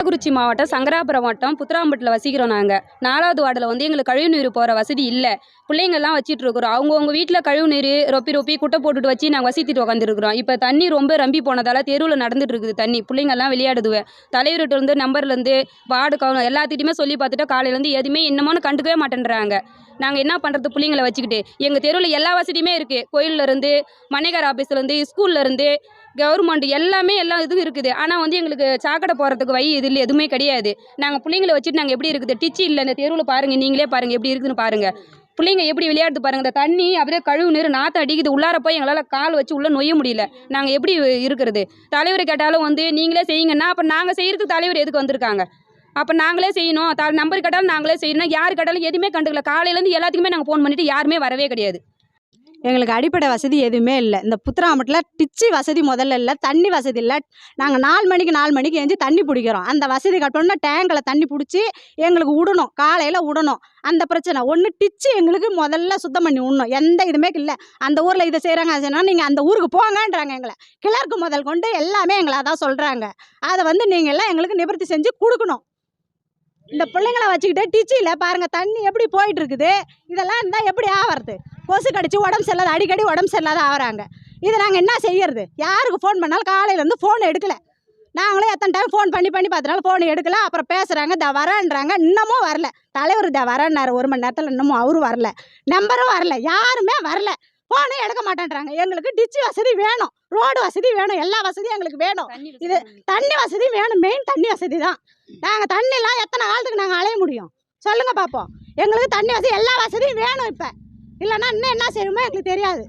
கள்ளக்குறிச்சி மாவட்டம் சங்கராபுரம் மாவட்டம் புத்தராம்பட்டில் வசிக்கிறோம் நாங்கள் நாலாவது வார்டில் வந்து எங்களுக்கு கழிவுநீர் போகிற வசதி இல்லை. பிள்ளைங்கள்லாம் வச்சுட்டு இருக்கிறோம். அவங்கவுங்க வீட்டில் கழிவுநீர் ரொப்பி ரொப்பி குட்டை போட்டுட்டு வச்சு நாங்கள் வசித்துட்டு உட்காந்துருக்குறோம் இப்போ தண்ணி ரொம்ப ரம்பி போனதால் தெருவில் நடந்துட்டு இருக்குது தண்ணி. பிள்ளைங்கள்லாம் விளையாடுதுவேன் தலைவர்கிட்டருந்து நம்பர்லேருந்து வார்டு கவுன் எல்லாத்திட்டையுமே சொல்லி பார்த்துட்டு காலையிலேருந்து எதுவுமே என்னமோன்னு கண்டுக்கவே மாட்டேன்றாங்க. நாங்கள் என்ன பண்ணுறது பிள்ளைங்களை வச்சுக்கிட்டு? எங்கள் தெருவில் எல்லா வசதியுமே இருக்குது கோயிலேருந்து மனைகார் ஆஃபீஸ்லேருந்து ஸ்கூல்லேருந்து கவர்மெண்ட் எல்லாமே எல்லா இதுவும் இருக்குது. ஆனால் வந்து எங்களுக்கு சாக்கடை போகிறதுக்கு வழி இது இல்லை எதுவுமே கிடையாது. நாங்கள் பிள்ளைங்களை வச்சுட்டு நாங்கள் எப்படி இருக்குது? டிச்சு இல்லை இந்த தெருவில் பாருங்கள் நீங்களே பாருங்கள் எப்படி இருக்குதுன்னு பாருங்கள் பிள்ளைங்க எப்படி விளையாடுது பாருங்கள் இந்த தண்ணி அப்படியே கழுவு நீர் நாற்று அடிக்குது. உள்ளார போய் எங்களால் கால் வச்சு உள்ளே நொய்ய முடியல. நாங்கள் எப்படி இருக்கிறது? தலைவர் கேட்டாலும் வந்து நீங்களே செய்யுங்கன்னா அப்போ நாங்கள் செய்கிறதுக்கு தலைவர் எதுக்கு வந்திருக்காங்க? அப்போ நாங்களே செய்யணும். த நம்பர் கேட்டாலும் நாங்களே செய்யணும். யார் கேட்டாலும் எதுவுமே கண்டுக்கல. காலையிலேருந்து எல்லாத்துக்குமே நாங்கள் ஃபோன் பண்ணிவிட்டு யாருமே வரவே கிடையாது. எங்களுக்கு அடிப்படை வசதி எதுவுமே இல்லை. இந்த புத்திராமட்டில் டிச்சி வசதி முதல்ல இல்லை தண்ணி வசதி இல்லை. நாங்கள் நாலு மணிக்கு நாலு மணிக்கு எஞ்சி தண்ணி பிடிக்கிறோம். அந்த வசதி கட்டணும்னா டேங்கில் தண்ணி பிடிச்சி எங்களுக்கு விடணும் காலையில் விடணும். அந்த பிரச்சனை. ஒன்று டிச்சு எங்களுக்கு முதல்ல சுத்தம் பண்ணி விடணும். எந்த இதுவுமே இல்லை. அந்த ஊரில் இதை செய்கிறாங்க அது செய்யணும் நீங்கள் அந்த ஊருக்கு போங்கன்றாங்க எங்களை. கிளர்க்கு முதல் கொண்டு எல்லாமே எங்களை அதான் சொல்கிறாங்க அதை வந்து நீங்கள் எல்லாம் எங்களுக்கு நிவர்த்தி செஞ்சு கொடுக்கணும். இந்த பிள்ளைங்கள வச்சுக்கிட்டு டிச்சியில் பாருங்கள் தண்ணி எப்படி போயிட்டு இருக்குது? இதெல்லாம் இருந்தால் எப்படி ஆவறது? கொசு கடிச்சு உடம்பு சரியில்லாத அடிக்கடி உடம்பு சரியில்லாத ஆகிறாங்க. இதை நாங்கள் என்ன செய்யறது? யாருக்கு ஃபோன் பண்ணாலும் காலையிலேருந்து ஃபோன் எடுக்கல. நாங்களே எத்தனை டைம் ஃபோன் பண்ணி பண்ணி பார்த்தனால ஃபோன் எடுக்கல. அப்புறம் பேசுகிறாங்க த வரேன்றாங்க. இன்னமும் வரல. தலைவர் த வரேன்னாரு. ஒரு மணி நேரத்தில் இன்னமும் அவரும் வரல. நம்பரும் வரல. யாருமே வரல. ஃபோனே எடுக்க மாட்டேன்றாங்க. எங்களுக்கு டிச்சு வசதி வேணும். ரோடு வசதி வேணும். எல்லா வசதியும் எங்களுக்கு வேணும். இது தண்ணி வசதி வேணும். மெயின் தண்ணி வசதி தான். நாங்கள் தண்ணிலாம் எத்தனை காலத்துக்கு நாங்கள் அலைய முடியும்? சொல்லுங்கள் பார்ப்போம் எங்களுக்கு தண்ணி வசதி எல்லா வசதியும் வேணும் இப்போ. இல்லைன்னா இன்னும் என்ன செய்யணுமோ எங்களுக்கு தெரியாது.